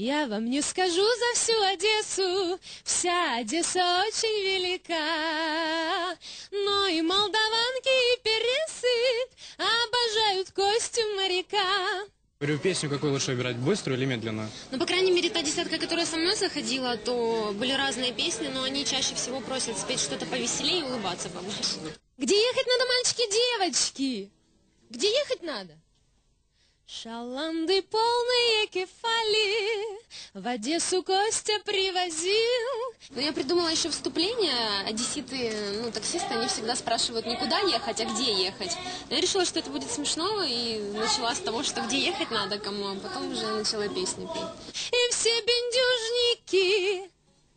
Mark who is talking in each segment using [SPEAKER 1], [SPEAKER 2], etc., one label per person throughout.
[SPEAKER 1] Я вам не скажу за всю Одессу, вся Одесса очень велика. Но и молдаванки, и пересы обожают Костю моряка.
[SPEAKER 2] Говорю, песню какую лучше выбирать, быструю или медленную?
[SPEAKER 3] Ну, по крайней мере, та десятка, которая со мной заходила, то были разные песни, но они чаще всего просят спеть что-то повеселее и улыбаться побольше.
[SPEAKER 1] Где ехать надо, мальчики, девочки? Где ехать надо? Шаланды полные кефали В Одессу Костя привозил
[SPEAKER 3] Но я придумала еще вступление. Одесситы, ну, таксисты, они всегда спрашивают не куда ехать, а где ехать. Но я решила, что это будет смешно, и начала с того, что где ехать надо кому, а потом уже начала песни петь.
[SPEAKER 1] И все бендюжники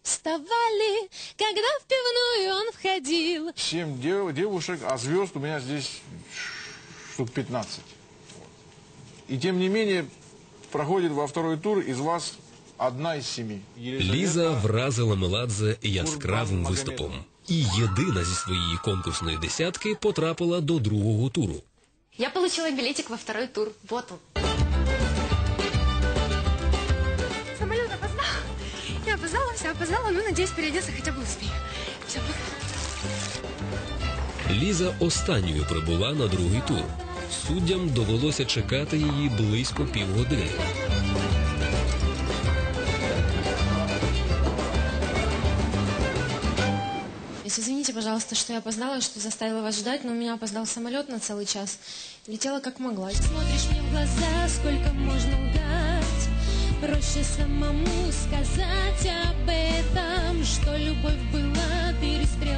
[SPEAKER 1] вставали Когда в пивную он входил
[SPEAKER 4] Семь дев- девушек, а звезд у меня здесь штук 15. И тем не менее проходит во второй тур из вас одна из семи.
[SPEAKER 5] Ліза вразила Меладзе яскравим виступом. І єдина зі своєї конкурсної десятки потрапила до другого туру.
[SPEAKER 3] Я получила билетик во второй тур. Вот он.
[SPEAKER 6] Самолет опоздал. Я опоздала, все опоздала. Ну, надеюсь, переодеться хотя бы успею. Все, пока.
[SPEAKER 5] Ліза останньою прибула на другий тур. Суддям довелося чекати її близько півгодини.
[SPEAKER 1] Извините, пожалуйста, что я опоздала, что заставила вас ждать, но у меня опоздал самолет на целый час. Летела как могла. Смотришь мне в глаза, сколько можно лгать. Проще самому сказать об этом, что любовь была перестрелкой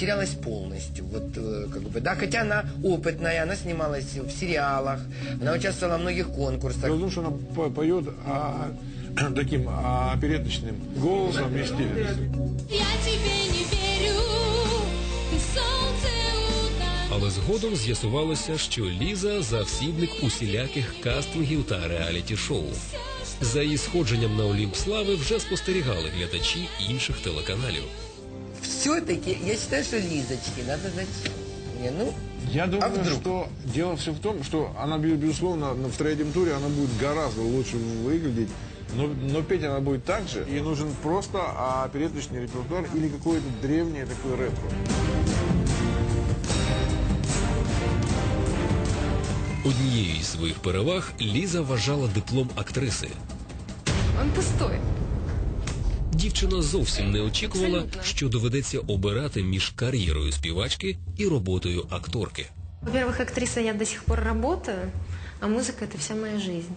[SPEAKER 7] потерялась полностью. Вот, э, как бы, да, хотя она опытная, она снималась в сериалах, она участвовала в многих конкурсах.
[SPEAKER 4] Дело в том, что она по- поет а, таким а, опереточным голосом вместе.
[SPEAKER 1] Я тебе не верю. Ты солнце утра.
[SPEAKER 5] Але згодом з'ясувалося, що Ліза завсідник усіляких кастингів та реаліті-шоу. За її сходженням на Олімп слави вже спостерігали глядачі інших телеканалів.
[SPEAKER 7] Все-таки я считаю, что Лизочке надо зачем? Не, ну,
[SPEAKER 4] Я думаю,
[SPEAKER 7] А вдруг?
[SPEAKER 4] что дело все в том, что она, бе- безусловно, на- в третьем туре она будет гораздо лучше выглядеть. Но, но петь она будет так же. Ей нужен просто а, опереточный репертуар или какое-то древнее такое ретро.
[SPEAKER 5] Однією із своїх переваг Ліза вважала диплом актриси.
[SPEAKER 6] Он пустой.
[SPEAKER 5] Дівчина зовсім не очікувала, що доведеться обирати між кар'єрою співачки і роботою акторки.
[SPEAKER 3] Во-первых, актриса я до сих пор работаю, а музыка это вся моя жизнь.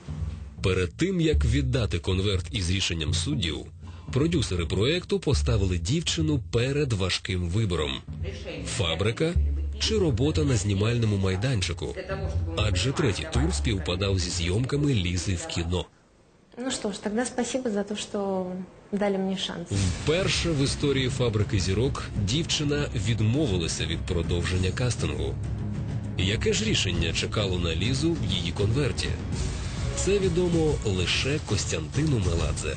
[SPEAKER 5] Перед тим як віддати конверт із рішенням суддів, продюсери проекту поставили дівчину перед важким вибором: фабрика чи робота на знімальному майданчику. Адже третій тур співпадав зі зйомками Лізи в кіно.
[SPEAKER 3] Ну что ж, тогда спасибо за то, что дали мені шанс.
[SPEAKER 5] Вперше в історії фабрики зірок дівчина відмовилася від продовження кастингу. Яке ж рішення чекало на Лізу в її конверті? Це відомо лише Костянтину Меладзе.